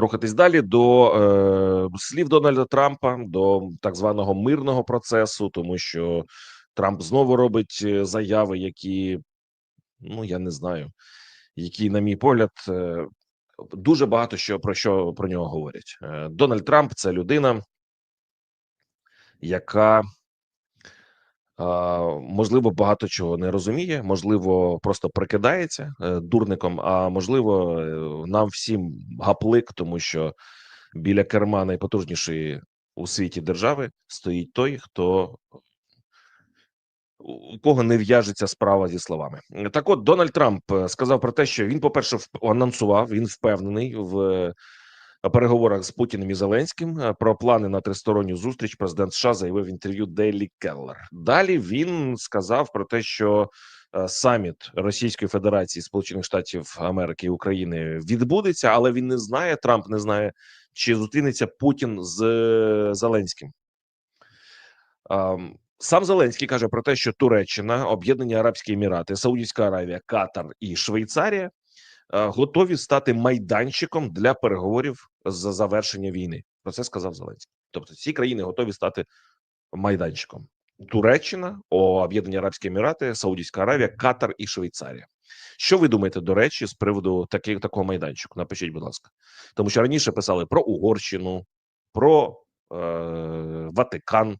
рухатись далі до е, слів Дональда Трампа, до так званого мирного процесу, тому що Трамп знову робить е, заяви, які ну я не знаю, які, на мій погляд, е, дуже багато що про що про нього говорять. Е, Дональд Трамп це людина, яка можливо багато чого не розуміє, можливо, просто прикидається е, дурником. А можливо, е, нам всім гаплик, тому що біля керма найпотужнішої у світі держави стоїть той, хто у кого не в'яжеться справа зі словами. Так, от Дональд Трамп е, сказав про те, що він, по перше, анонсував, він впевнений в переговорах з Путіним і Зеленським е, про плани на тристоронню зустріч. Президент США заявив в інтерв'ю Дейлі Келлер. Далі він сказав про те, що саміт Російської Федерації, Сполучених Штатів Америки і України відбудеться, але він не знає. Трамп не знає, чи зустрінеться Путін з Зеленським. Сам Зеленський каже про те, що Туреччина, Об'єднані Арабські Емірати, Саудівська Аравія, Катар і Швейцарія е, готові стати майданчиком для переговорів за завершення війни. Про це сказав Зеленський. Тобто, ці країни готові стати майданчиком. Туреччина, Об'єднані Арабські Емірати, Саудівська Аравія, Катар і Швейцарія. Що ви думаєте, до речі, з приводу таких такого майданчику? Напишіть, будь ласка, тому що раніше писали про Угорщину, про е, Ватикан.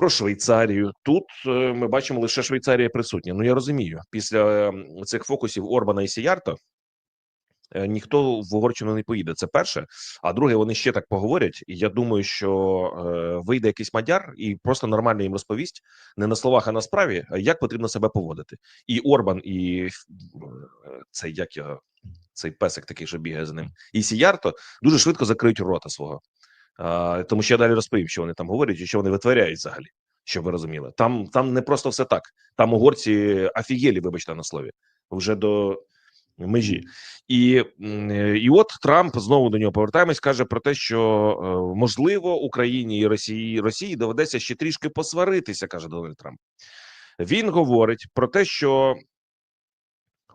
Про Швейцарію тут е, ми бачимо лише Швейцарія присутня. Ну я розумію, після ем, цих фокусів Орбана і Сіярто е, ніхто в Угорщину не поїде. Це перше. А друге, вони ще так поговорять. І я думаю, що е, вийде якийсь мадяр і просто нормально їм розповість не на словах, а на справі, як потрібно себе поводити. І Орбан, і цей як його цей песик, такий, що бігає з ним, і Сіярто дуже швидко закриють рота свого. А, Тому що я далі розповім, що вони там говорять і що вони витворяють взагалі, щоб ви розуміли. Там там не просто все так. Там угорці афігелі, вибачте на слові, вже до межі. І і от Трамп знову до нього повертаємось, каже про те, що е, можливо Україні і Росії Росії доведеться ще трішки посваритися, каже Дональд Трамп. Він говорить про те, що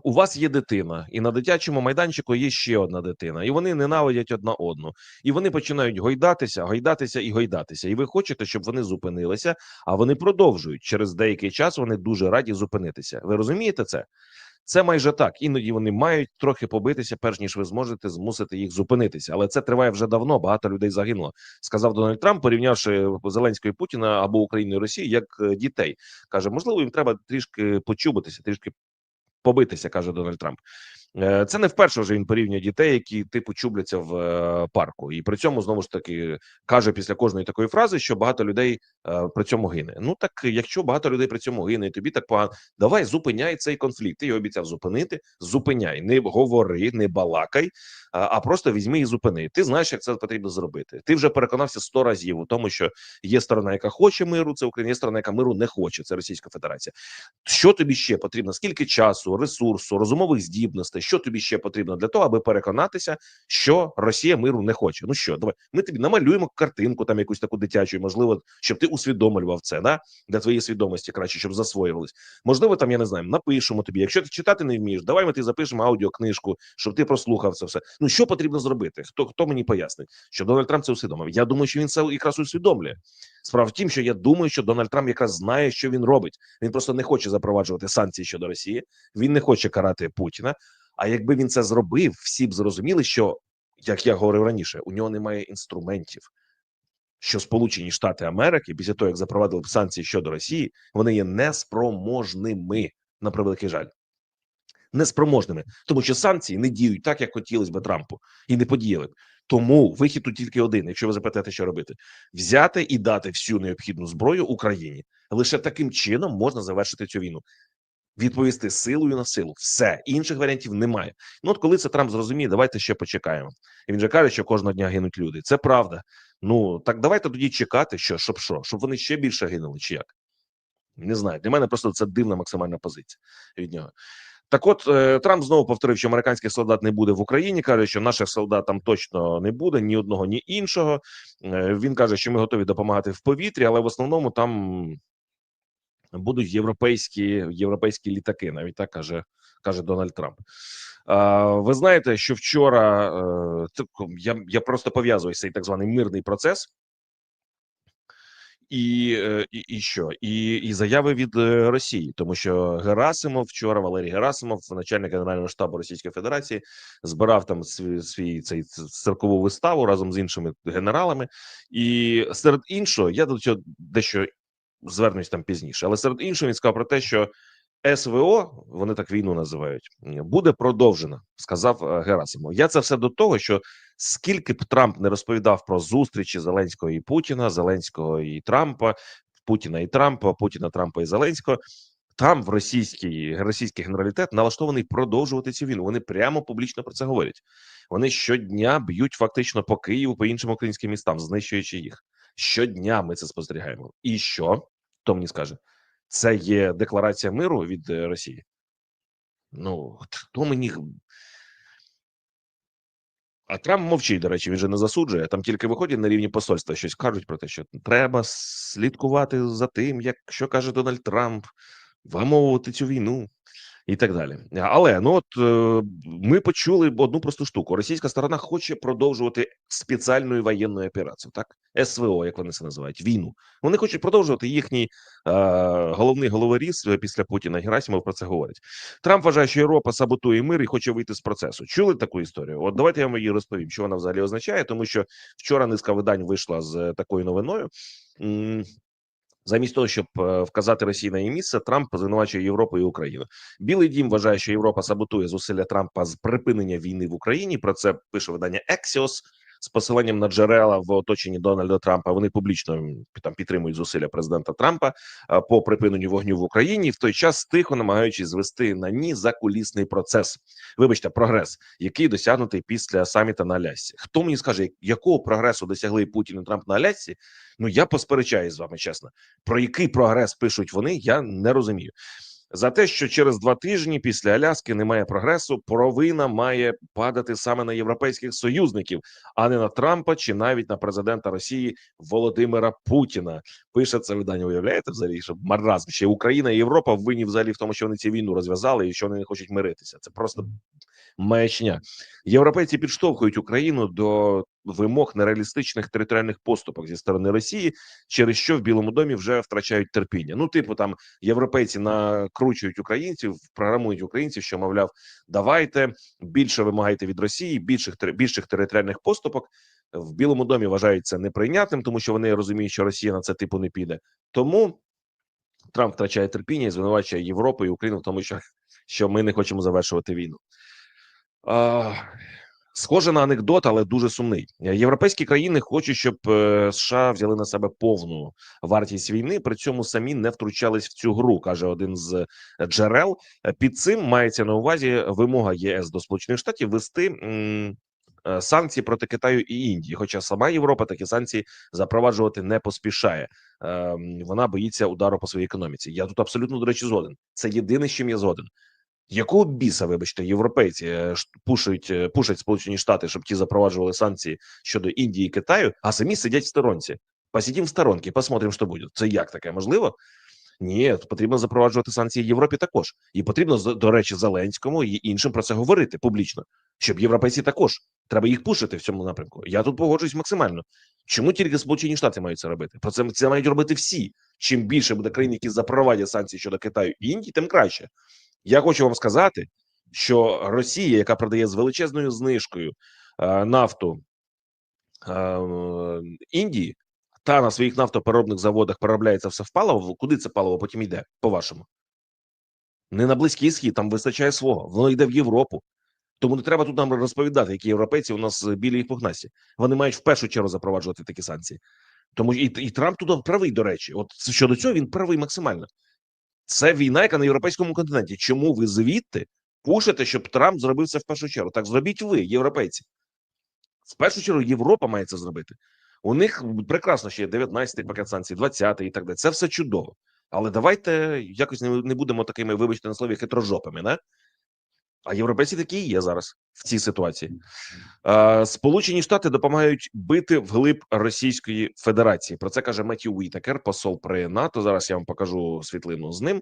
у вас є дитина, і на дитячому майданчику є ще одна дитина, і вони ненавидять одна одну, і вони починають гойдатися, гойдатися і гойдатися. І ви хочете, щоб вони зупинилися, а вони продовжують через деякий час. Вони дуже раді зупинитися. Ви розумієте це? Це майже так. Іноді вони мають трохи побитися, перш ніж ви зможете змусити їх зупинитися. Але це триває вже давно. Багато людей загинуло. Сказав Дональд Трамп, порівнявши Зеленського і Путіна або Україну і Росію як е, дітей. каже: можливо, їм треба трішки почубитися, трішки побитися, каже Дональд Трамп. Е, це не вперше вже він порівнює дітей, які типу чубляться в е, парку, і при цьому знову ж таки каже після кожної такої фрази, що багато людей е, при цьому гине. Ну так якщо багато людей при цьому гине, і тобі так погано, давай зупиняй цей конфлікт. Ти його обіцяв зупинити. Зупиняй, не говори, не балакай, а просто візьми і зупини. Ти знаєш, як це потрібно зробити. Ти вже переконався сто разів у тому, що є сторона, яка хоче миру, це Україна, є сторона, яка миру не хоче. Це Російська Федерація. Що тобі ще потрібно? Скільки часу, ресурсу, розумових здібностей? Що тобі ще потрібно для того, аби переконатися, що Росія миру не хоче? Ну що, давай ми тобі намалюємо картинку, там якусь таку дитячу, можливо, щоб ти усвідомлював це да для твоєї свідомості краще, щоб засвоювались. Можливо, там я не знаю, напишемо тобі. Якщо ти читати не вмієш, давай ми ти запишемо аудіокнижку, щоб ти прослухав це все. Що потрібно зробити? Хто хто мені пояснить, що Дональд Трамп це усвідомив? Я думаю, що він це якраз усвідомлює. Справа в тім, що я думаю, що Дональд Трамп якраз знає, що він робить. Він просто не хоче запроваджувати санкції щодо Росії. Він не хоче карати Путіна. А якби він це зробив, всі б зрозуміли, що як я говорив раніше, у нього немає інструментів. Що Сполучені Штати Америки після того, як запровадили б санкції щодо Росії, вони є неспроможними на превеликий жаль неспроможними, тому що санкції не діють так, як хотілося б Трампу, і не подіяли. Тому вихід тут тільки один. Якщо ви запитаєте, що робити, взяти і дати всю необхідну зброю Україні лише таким чином можна завершити цю війну. Відповісти силою на силу, все інших варіантів немає. Ну от коли це Трамп зрозуміє, давайте ще почекаємо. І Він же каже, що кожного дня гинуть люди. Це правда. Ну так давайте тоді чекати, що щоб що, щоб вони ще більше гинули, чи як не знаю. Для мене просто це дивна максимальна позиція від нього. Так, от е, Трамп знову повторив, що американських солдат не буде в Україні. каже, що наших солдат там точно не буде ні одного, ні іншого. Е, він каже, що ми готові допомагати в повітрі, але в основному там будуть європейські європейські літаки. Навіть так каже каже Дональд Трамп. Ви знаєте, що вчора е, я, я просто пов'язую цей так званий мирний процес. І, е, і, і що? І, і заяви від е, Росії, тому що Герасимов вчора Валерій Герасимов, начальник генерального штабу Російської Федерації, збирав там свій, свій цей церкову виставу разом з іншими генералами. І серед іншого, я до цього дещо звернусь там пізніше, але серед іншого він сказав про те, що СВО, вони так війну називають, буде продовжена, сказав е, Герасимов. Я це все до того, що скільки б Трамп не розповідав про зустрічі Зеленського і Путіна, Зеленського і Трампа, Путіна і Трампа, Путіна, Трампа і Зеленського. Там в російський російський генералітет налаштований продовжувати цю війну. Вони прямо публічно про це говорять. Вони щодня б'ють фактично по Києву, по іншим українським містам, знищуючи їх. Щодня ми це спостерігаємо. І що? Хто мені скаже? Це є декларація миру від е, Росії. Ну, хто мені. А Трамп мовчить, до речі, він же не засуджує. Там тільки виходять на рівні посольства, щось кажуть про те, що треба слідкувати за тим, як що каже Дональд Трамп, вимовувати цю війну і так далі. Але ну от е, ми почули одну просту штуку: російська сторона хоче продовжувати спеціальну воєнну операцію, так СВО, як вони це називають, війну. Вони хочуть продовжувати їхній е, головний головоріз е, після Путіна Герасимов про це говорить. Трамп вважає, що Європа саботує мир і хоче вийти з процесу. Чули таку історію? От давайте я вам її розповім, що вона взагалі означає, тому що вчора низка видань вийшла з е, такою новиною. Замість того, щоб е, вказати Росії на її місце, Трамп звинувачує Європу і Україну. Білий дім вважає, що Європа саботує зусилля Трампа з припинення війни в Україні. Про це пише видання Axios з посиланням на джерела в оточенні Дональда Трампа. Вони публічно там підтримують зусилля президента Трампа е, по припиненню вогню в Україні. В той час тихо намагаючись звести на ні закулісний процес. Вибачте, прогрес, який досягнутий після саміта на Алясці. Хто мені скаже, якого прогресу досягли Путін і Трамп на Алясці? Ну я посперечаюсь з вами чесно. Про який прогрес пишуть вони, я не розумію. За те, що через два тижні після Аляски немає прогресу, провина має падати саме на європейських союзників, а не на Трампа чи навіть на президента Росії Володимира Путіна. Пише це видання. Уявляєте, взагалі, що маразм ще Україна і Європа винні взагалі в тому, що вони цю війну розв'язали і що вони не хочуть миритися. Це просто маячня. Європейці підштовхують Україну до вимог нереалістичних територіальних поступок зі сторони Росії, через що в Білому домі вже втрачають терпіння. Ну, типу, там європейці накручують українців, програмують українців, що мовляв, давайте більше вимагайте від Росії, більших більших територіальних поступок. В Білому домі вважають це неприйнятним, тому що вони розуміють, що Росія на це типу не піде. Тому Трамп втрачає терпіння і звинувачує Європу і Україну в тому, що, що ми не хочемо завершувати війну. А, схоже на анекдот, але дуже сумний. Європейські країни хочуть, щоб е, США взяли на себе повну вартість війни, при цьому самі не втручались в цю гру, каже один з джерел. Е, Під цим мається на увазі вимога ЄС до Сполучених Штатів вести. е, Санкції проти Китаю і Індії, хоча сама Європа такі санкції запроваджувати не поспішає. Ем, Вона боїться удару по своїй економіці. Я тут абсолютно до речі згоден. Це єдине, з чим я згоден. Якого біса, вибачте, європейці е, пушать, е, Сполучені Штати, щоб ті запроваджували санкції щодо Індії і Китаю, а самі сидять в сторонці. Посидім в сторонці, посмотрим, що буде. Це як таке можливо? Ні, потрібно запроваджувати санкції Європі також, і потрібно до речі, Зеленському і іншим про це говорити публічно, щоб європейці також треба їх пушити в цьому напрямку. Я тут погоджуюсь максимально. Чому тільки Сполучені Штати мають це робити? Про це це мають робити всі. Чим більше буде країн, які запровадять санкції щодо Китаю і Індії, тим краще. Я хочу вам сказати, що Росія, яка продає з величезною знижкою е, нафту е, Індії, та на своїх нафтопереробних заводах переробляється все в паливо. Куди це паливо потім йде, по-вашому? Не на близький схід, там вистачає свого. Воно йде в Європу. Тому не треба тут нам розповідати, які європейці у нас білі і пухнасті. Вони мають в першу чергу запроваджувати такі санкції. Тому і, і Трамп тут правий, до речі. От щодо цього він правий максимально. Це війна, яка на європейському континенті. Чому ви звідти пушите, щоб Трамп зробив це в першу чергу? Так зробіть ви, європейці. В першу чергу Європа має це зробити. У них прекрасно ще є 19-й пакет санкцій, 20-й і так далі. Це все чудово. Але давайте якось не, будемо такими, вибачте на слові, хитрожопими, не? А європейці такі і є зараз в цій ситуації. Сполучені Штати допомагають бити вглиб Російської Федерації. Про це каже Меттью Уітакер, посол при НАТО. Зараз я вам покажу світлину з ним.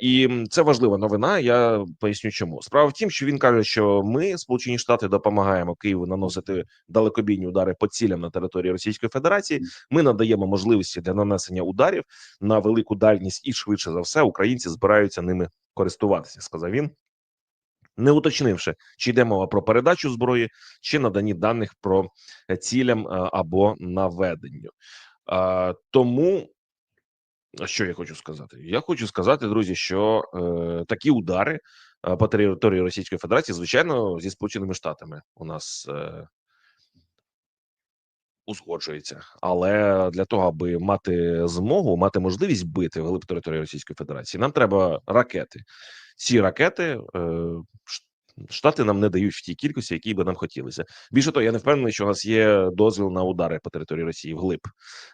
І це важлива новина. Я поясню, чому справа в тім, що він каже, що ми, Сполучені Штати, допомагаємо Києву наносити далекобійні удари по цілям на території Російської Федерації. Ми надаємо можливості для нанесення ударів на велику дальність, і швидше за все українці збираються ними користуватися. Сказав він не уточнивши, чи йде мова про передачу зброї, чи надані даних про е, цілям е, або наведенню. Тому що я хочу сказати? Я хочу сказати, друзі, що е, такі удари по території Російської Федерації, звичайно, зі Сполученими Штатами у нас узгоджується, але для того, аби мати змогу, мати можливість бити вглиб території Російської Федерації, нам треба ракети. Ці ракети е, Штати нам не дають в тій кількості, які би нам хотілося. Більше того, я не впевнений, що у нас є дозвіл на удари по території Росії вглиб.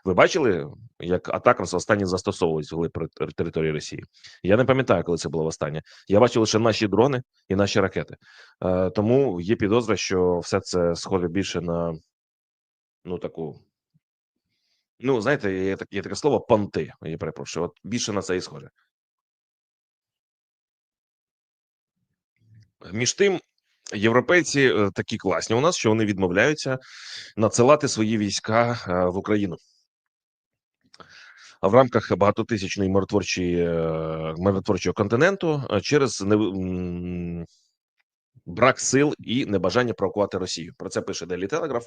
Ви бачили, як Атакамс останні застосовувались вглиб території Росії? Я не пам'ятаю, коли це було востаннє. Я бачив лише наші дрони і наші ракети. Е, тому є підозра, що все це схоже більше на ну таку. Ну, знаєте, є, так- є таке слово понти. Я перепрошую. От більше на це і схоже. Між тим, європейці е, такі класні у нас, що вони відмовляються надсилати свої війська е, в Україну. В рамках багатотисячної миротворчої е, миротворчого континенту через не, брак сил і небажання провокувати Росію. Про це пише Daily Telegraph.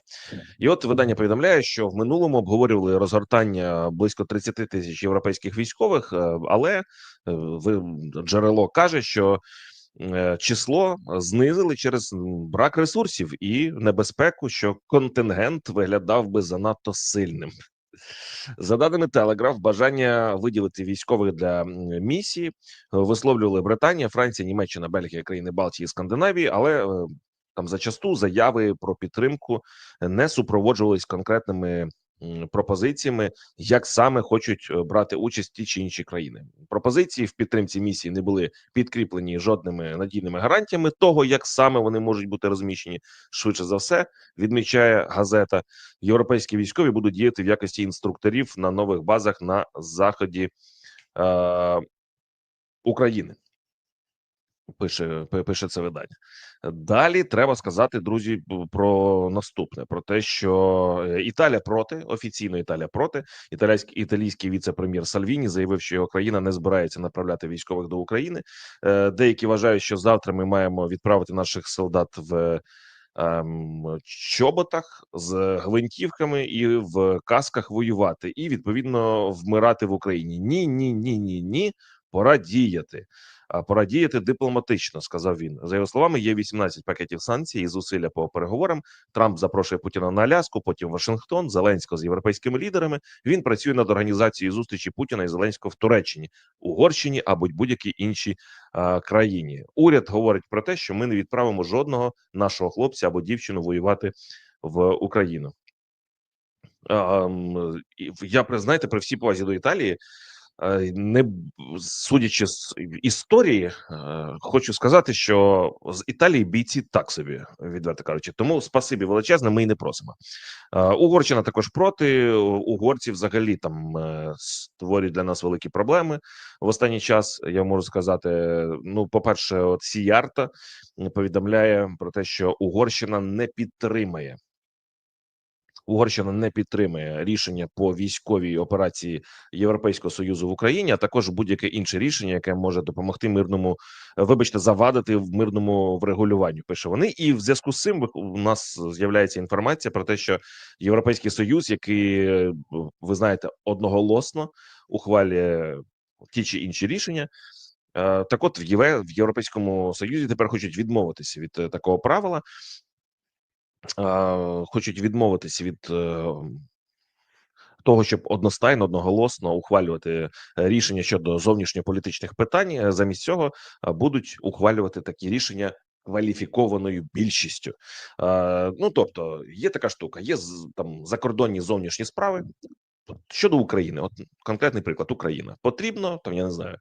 І от видання повідомляє, що в минулому обговорювали розгортання близько 30 тисяч європейських військових, але джерело каже, що число знизили через брак ресурсів і небезпеку, що контингент виглядав би занадто сильним. За даними Телеграф, бажання виділити військових для місії е, висловлювали Британія, Франція, Німеччина, Бельгія, країни Балтії, Скандинавії, але е, там зачасту заяви про підтримку не супроводжувались конкретними пропозиціями, як саме хочуть е, брати участь ті чи інші країни. Пропозиції в підтримці місії не були підкріплені жодними надійними гарантіями того, як саме вони можуть бути розміщені. Швидше за все, відмічає газета. Європейські військові будуть діяти в якості інструкторів на нових базах на заході е, України. Пише пише це видання. Далі треба сказати, друзі, про наступне: про те, що е, Італія проти офіційно Італія проти. Італійський італійський віце-прем'єр Сальвіні заявив, що його країна не збирається направляти військових до України. Е, Деякі вважають, що завтра ми маємо відправити наших солдат в ем, чоботах з гвинтівками і в касках воювати, і відповідно вмирати в Україні. Ні, ні, ні, ні, ні. Пора діяти. Пора діяти дипломатично, сказав він. За його словами, є 18 пакетів санкцій і зусилля по переговорам. Трамп запрошує Путіна на Аляску, потім Вашингтон, Зеленського з європейськими лідерами. Він працює над організацією зустрічі Путіна і Зеленського в Туреччині, Угорщині або будь-якій іншій а, країні. Уряд говорить про те, що ми не відправимо жодного нашого хлопця або дівчину воювати в Україну. А, я знаєте, при всій повазі до Італії. Е, Не судячи з історії, е, хочу сказати, що з Італії бійці так собі, відверто кажучи. Тому спасибі величезне. Ми й не просимо. Е, Угорщина також проти. Угорці взагалі там створюють для нас великі проблеми в останній час. Я можу сказати: ну, по-перше, от Сіярта повідомляє про те, що Угорщина не підтримає. Угорщина не підтримує рішення по військовій операції Європейського союзу в Україні, а також будь-яке інше рішення, яке може допомогти мирному, е, вибачте, завадити в мирному врегулюванню. Пише вони, і в зв'язку з цим у нас з'являється інформація про те, що Європейський союз, який е, ви знаєте, одноголосно ухвалює ті чи інші рішення. е, Так, от в ЄВ в Європейському Союзі тепер хочуть відмовитися від такого правила, хочуть відмовитися від е, того, щоб одностайно одноголосно ухвалювати рішення щодо зовнішньополітичних питань. Е, Замість цього будуть ухвалювати такі рішення кваліфікованою більшістю. Ну тобто, є така штука, є там закордонні зовнішні справи. Щодо України, от конкретний приклад: Україна потрібно там, я не знаю,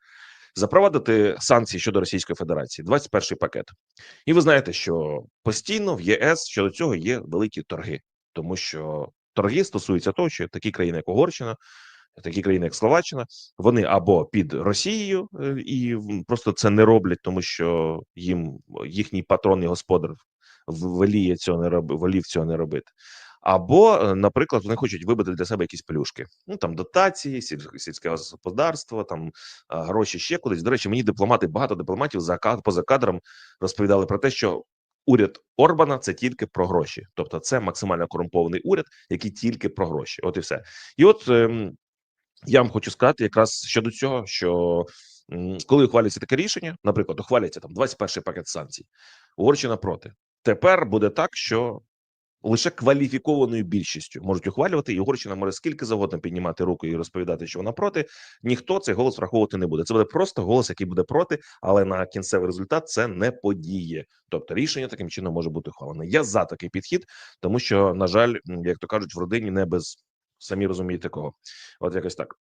запровадити санкції щодо Російської Федерації, 21 пакет. І ви знаєте, що постійно в ЄС щодо цього є великі торги, тому що торги стосуються того, що такі країни, як Угорщина, такі країни, як Словаччина, вони або під Росією е, і просто це не роблять, тому що їм їхній патронний господар в- воліє цього не роби, волів цього не робити. Або, е, наприклад, вони хочуть вибити для себе якісь плюшки. Ну там дотації, сіль- сільське господарство, там гроші ще кудись. До речі, мені дипломати, багато дипломатів за поза кадром розповідали про те, що уряд Орбана це тільки про гроші, тобто це максимально корумпований уряд, який тільки про гроші. От і все. І от ем, я вам хочу сказати якраз щодо цього, що коли ухвалюється таке рішення, наприклад, ухвалюється там 21 пакет санкцій, Угорщина проти. Тепер буде так, що лише кваліфікованою більшістю можуть ухвалювати, і Угорщина може скільки завгодно піднімати руку і розповідати, що вона проти. Ніхто цей голос враховувати не буде. Це буде просто голос, який буде проти, але на кінцевий результат це не подіє. Тобто рішення таким чином може бути ухвалене. Я за такий підхід, тому що, на жаль, як то кажуть, в родині не без самі розумієте кого. От якось так.